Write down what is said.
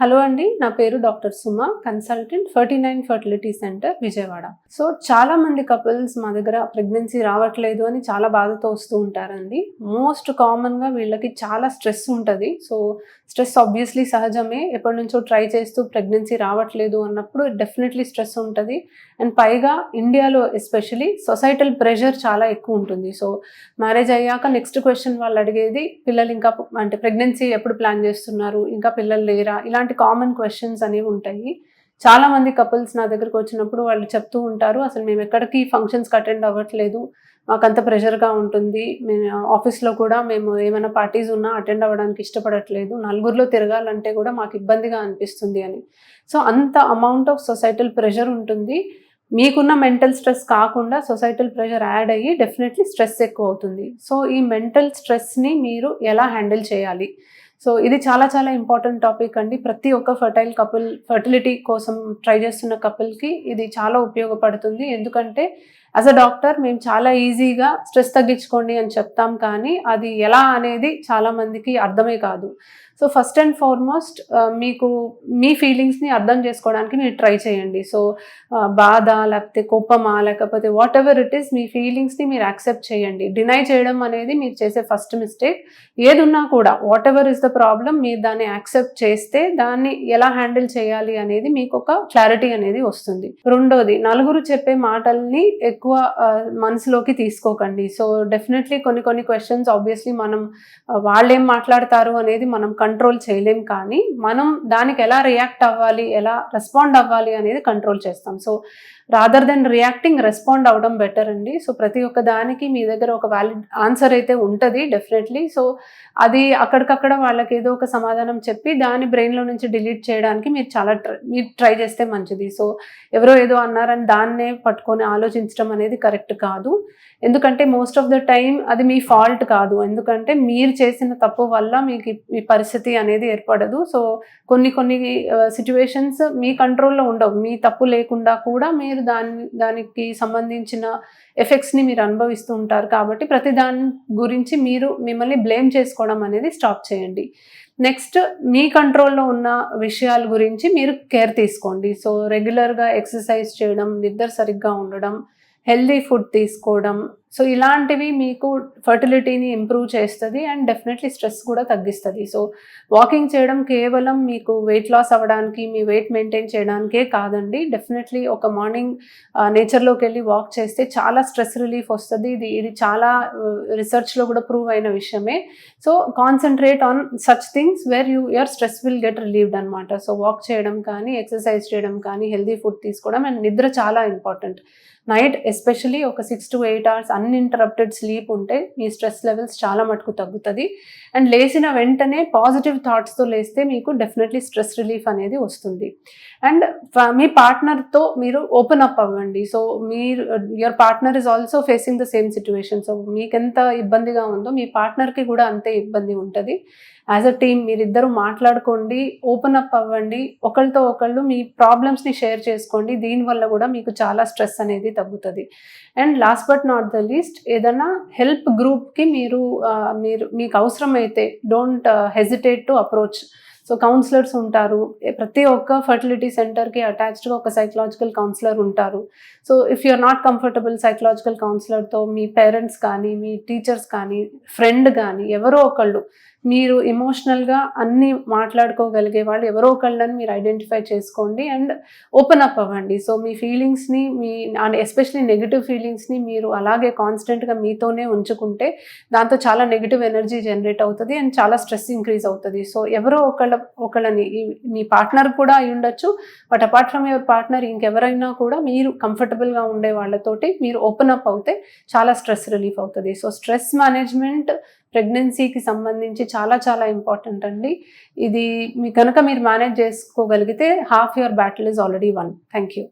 Hello అండి నా పేరు doctor Suma consultant ferty nine fertility centre Vijayawada. So చాలా మంది కపుల్స్ మా దగ్గర ప్రెగ్నెన్సీ రావట్లేదు అని చాలా బాధతో వస్తూ ఉంటారండి. మోస్ట్ కామన్గా వీళ్ళకి చాలా స్ట్రెస్ ఉంటుంది. సో స్ట్రెస్ ఆబ్వియస్లీ సహజమే. ఎప్పటి నుంచో ట్రై చేస్తూ ప్రెగ్నెన్సీ రావట్లేదు అన్నప్పుడు డెఫినెట్లీ స్ట్రెస్ ఉంటుంది. అండ్ పైగా ఇండియాలో ఎస్పెషలీ సొసైటల్ ప్రెషర్ చాలా ఎక్కువ ఉంటుంది. సో మ్యారేజ్ అయ్యాక నెక్స్ట్ క్వశ్చన్ వాళ్ళు అడిగేది పిల్లలు ఇంకా అంటే ప్రెగ్నెన్సీ ఎప్పుడు ప్లాన్ చేస్తున్నారు? ఇంకా పిల్లలు లేరా? ఇలాంటి కామన్ క్వశ్చన్స్ అనేవి ఉంటాయి. చాలా మంది కపుల్స్ నా దగ్గరకు వచ్చినప్పుడు వాళ్ళు చెప్తూ ఉంటారు అసలు మేము ఎక్కడికి ఫంక్షన్స్కి అటెండ్ అవ్వట్లేదు. మాకు అంత ప్రెషర్గా ఉంటుంది. మేము ఆఫీస్లో కూడా మేము ఏమైనా పార్టీస్ ఉన్నా అటెండ్ అవ్వడానికి ఇష్టపడట్లేదు. నలుగురిలో తిరగాలంటే కూడా మాకు ఇబ్బందిగా అనిపిస్తుంది అని. సో అంత అమౌంట్ ఆఫ్ సొసైటల్ ప్రెషర్ ఉంటుంది. మీకున్న మెంటల్ స్ట్రెస్ కాకుండా సొసైటల్ ప్రెషర్ యాడ్ అయ్యి డెఫినెట్లీ స్ట్రెస్ ఎక్కువ అవుతుంది. సో ఈ మెంటల్ స్ట్రెస్ని మీరు ఎలా హ్యాండిల్ చేయాలి? సో ఇది చాలా చాలా ఇంపార్టెంట్ టాపిక్ అండి. ప్రతి ఒక్క ఫర్టైల్ కపుల్ ఫర్టిలిటీ కోసం ట్రై చేస్తున్న కపుల్కి ఇది చాలా ఉపయోగపడుతుంది. ఎందుకంటే యాజ్ అ డాక్టర్ మేము చాలా ఈజీగా స్ట్రెస్ తగ్గించుకోండి అని చెప్తాం కానీ అది ఎలా అనేది చాలామందికి అర్థమే కాదు. సో ఫస్ట్ అండ్ ఫార్మోస్ట్ మీకు మీ ఫీలింగ్స్ని అర్థం చేసుకోవడానికి మీరు ట్రై చేయండి. సో uh, బాధ లేకపోతే కోపమా లేకపోతే వాట్ ఎవర్ ఇట్ ఈస్ మీ ఫీలింగ్స్ని మీరు యాక్సెప్ట్ చేయండి. డినై చేయడం అనేది మీరు చేసే ఫస్ట్ మిస్టేక్ ఏది ఉన్నా కూడా whatever is the problem మీరు దాన్ని యాక్సెప్ట్ చేస్తే దాన్ని ఎలా హ్యాండిల్ చేయాలి అనేది మీకు ఒక క్లారిటీ అనేది వస్తుంది. రెండోది నలుగురు చెప్పే మాటల్ని ఎక్కువ ఎక్కువ మనసులోకి తీసుకోకండి. సో డెఫినెట్లీ కొన్ని కొన్ని క్వశ్చన్స్ ఆబ్వియస్లీ మనం వాళ్ళేం మాట్లాడతారు అనేది మనం కంట్రోల్ చేయలేం కానీ మనం దానికి ఎలా రియాక్ట్ అవ్వాలి ఎలా రెస్పాండ్ అవ్వాలి అనేది కంట్రోల్ చేస్తాం. So rather than reacting respond అవ్వడం బెటర్ అండి. సో ప్రతి ఒక్క దానికి మీ దగ్గర ఒక వ్యాలిడ్ ఆన్సర్ అయితే ఉంటుంది డెఫినెట్లీ సో అది అక్కడికక్కడ వాళ్ళకి ఏదో ఒక సమాధానం చెప్పి దాని బ్రెయిన్లో నుంచి డిలీట్ చేయడానికి మీరు చాలా ట్రై మీరు ట్రై చేస్తే మంచిది. సో ఎవరో ఏదో అన్నారని దాన్నే పట్టుకొని ఆలోచించడం అనేది కరెక్ట్ కాదు. ఎందుకంటే మోస్ట్ ఆఫ్ ద టైం అది మీ ఫాల్ట్ కాదు. ఎందుకంటే మీరు చేసిన తప్పు వల్ల మీకు ఈ పరిస్థితి అనేది ఏర్పడదు. సో కొన్ని కొన్ని uh, సిచ్యువేషన్స్ మీ కంట్రోల్లో ఉండవు. మీ తప్పు లేకుండా కూడా మీరు దాని దానికి సంబంధించిన ఎఫెక్ట్స్ని మీరు అనుభవిస్తూ ఉంటారు కాబట్టి ప్రతి దాని గురించి మీరు మిమ్మల్ని బ్లేమ్ చేసుకోవడం అనేది స్టాప్ చేయండి. నెక్స్ట్ మీ కంట్రోల్లో ఉన్న విషయాల గురించి మీరు కేర్ తీసుకోండి. సో రెగ్యులర్గా ఎక్సర్సైజ్ చేయడం నిద్ర సరిగ్గా ఉండడం హెల్దీ ఫుడ్ తీసుకోవడం సో ఇలాంటివి మీకు ఫర్టిలిటీని ఇంప్రూవ్ చేస్తుంది అండ్ డెఫినెట్లీ స్ట్రెస్ కూడా తగ్గిస్తుంది. సో వాకింగ్ చేయడం కేవలం మీకు వెయిట్ లాస్ అవ్వడానికి మీ వెయిట్ మెయింటైన్ చేయడానికే కాదండి. డెఫినెట్లీ ఒక మార్నింగ్ నేచర్లోకి వెళ్ళి వాక్ చేస్తే చాలా స్ట్రెస్ రిలీఫ్ వస్తుంది. ఇది ఇది చాలా రీసెర్చ్లో కూడా ప్రూవ్ అయిన విషయమే. So concentrate on such things where you your stress will get relieved అనమాట సో వాక్ చేయడం కానీ ఎక్సర్సైజ్ చేయడం కానీ హెల్దీ ఫుడ్ తీసుకోవడం అండ్ నిద్ర చాలా ఇంపార్టెంట్ నైట్ ఎస్పెషలీ ఒక six to eight hours uninterrupted sleep ఉంటే మీ స్ట్రెస్ లెవెల్స్ చాలా మటుకు తగ్గుతుంది. అండ్ లేచిన వెంటనే పాజిటివ్ థాట్స్తో లేస్తే మీకు డెఫినెట్లీ స్ట్రెస్ రిలీఫ్ అనేది వస్తుంది. అండ్ మీ పార్ట్నర్తో మీరు ఓపెన్ అప్ అవ్వండి. సో మీరు your partner is also facing the same situation so మీకు ఎంత ఇబ్బందిగా ఉందో మీ పార్ట్నర్కి కూడా అంతే ఇబ్బంది ఉంటుంది. యాజ్ అ టీమ్ మీరిద్దరూ మాట్లాడుకోండి ఓపెన్ అప్ అవ్వండి. ఒకరితో ఒకళ్ళు మీ ప్రాబ్లమ్స్ని షేర్ చేసుకోండి. దీనివల్ల కూడా మీకు చాలా స్ట్రెస్ అనేది తగ్గుతుంది. And last but not the least ఏదైనా హెల్ప్ గ్రూప్కి మీరు మీరు మీకు అవసరమైతే don't hesitate to approach. So counsellors ఉంటారు. ప్రతి ఒక్క ఫర్టిలిటీ సెంటర్కి అటాచ్డ్గా ఒక సైకలాజికల్ కౌన్సిలర్ ఉంటారు. So if you are not comfortable psychological కౌన్సిలర్తో మీ పేరెంట్స్ కానీ మీ టీచర్స్ కానీ ఫ్రెండ్ కానీ ఎవరో ఒకళ్ళు మీరు ఎమోషనల్గా అన్నీ మాట్లాడుకోగలిగే వాళ్ళు ఎవరో ఒకళ్ళని మీరు ఐడెంటిఫై చేసుకోండి అండ్ ఓపెన్ అప్ అవ్వండి. సో మీ ఫీలింగ్స్ని మీ ఎస్పెషలీ నెగిటివ్ ఫీలింగ్స్ని మీరు అలాగే కాన్స్టెంట్గా మీతోనే ఉంచుకుంటే దాంతో చాలా నెగిటివ్ ఎనర్జీ జనరేట్ అవుతుంది అండ్ చాలా స్ట్రెస్ ఇంక్రీజ్ అవుతుంది. సో ఎవరో ఒకళ్ళ ఒకళ్ళని మీ పార్ట్నర్ కూడా అయి ఉండొచ్చు but apart from your partner ఇంకెవరైనా కూడా మీరు కంఫర్టబుల్గా ఉండే వాళ్ళతోటి మీరు ఓపెన్ అప్ అవుతే చాలా స్ట్రెస్ రిలీఫ్ అవుతుంది. సో స్ట్రెస్ మేనేజ్మెంట్ ప్రెగ్నెన్సీకి సంబంధించి చాలా చాలా ఇంపార్టెంట్ అండి. ఇది మీ కనుక మీరు మేనేజ్ చేసుకోగలిగితే half your battle is already won. Thank you.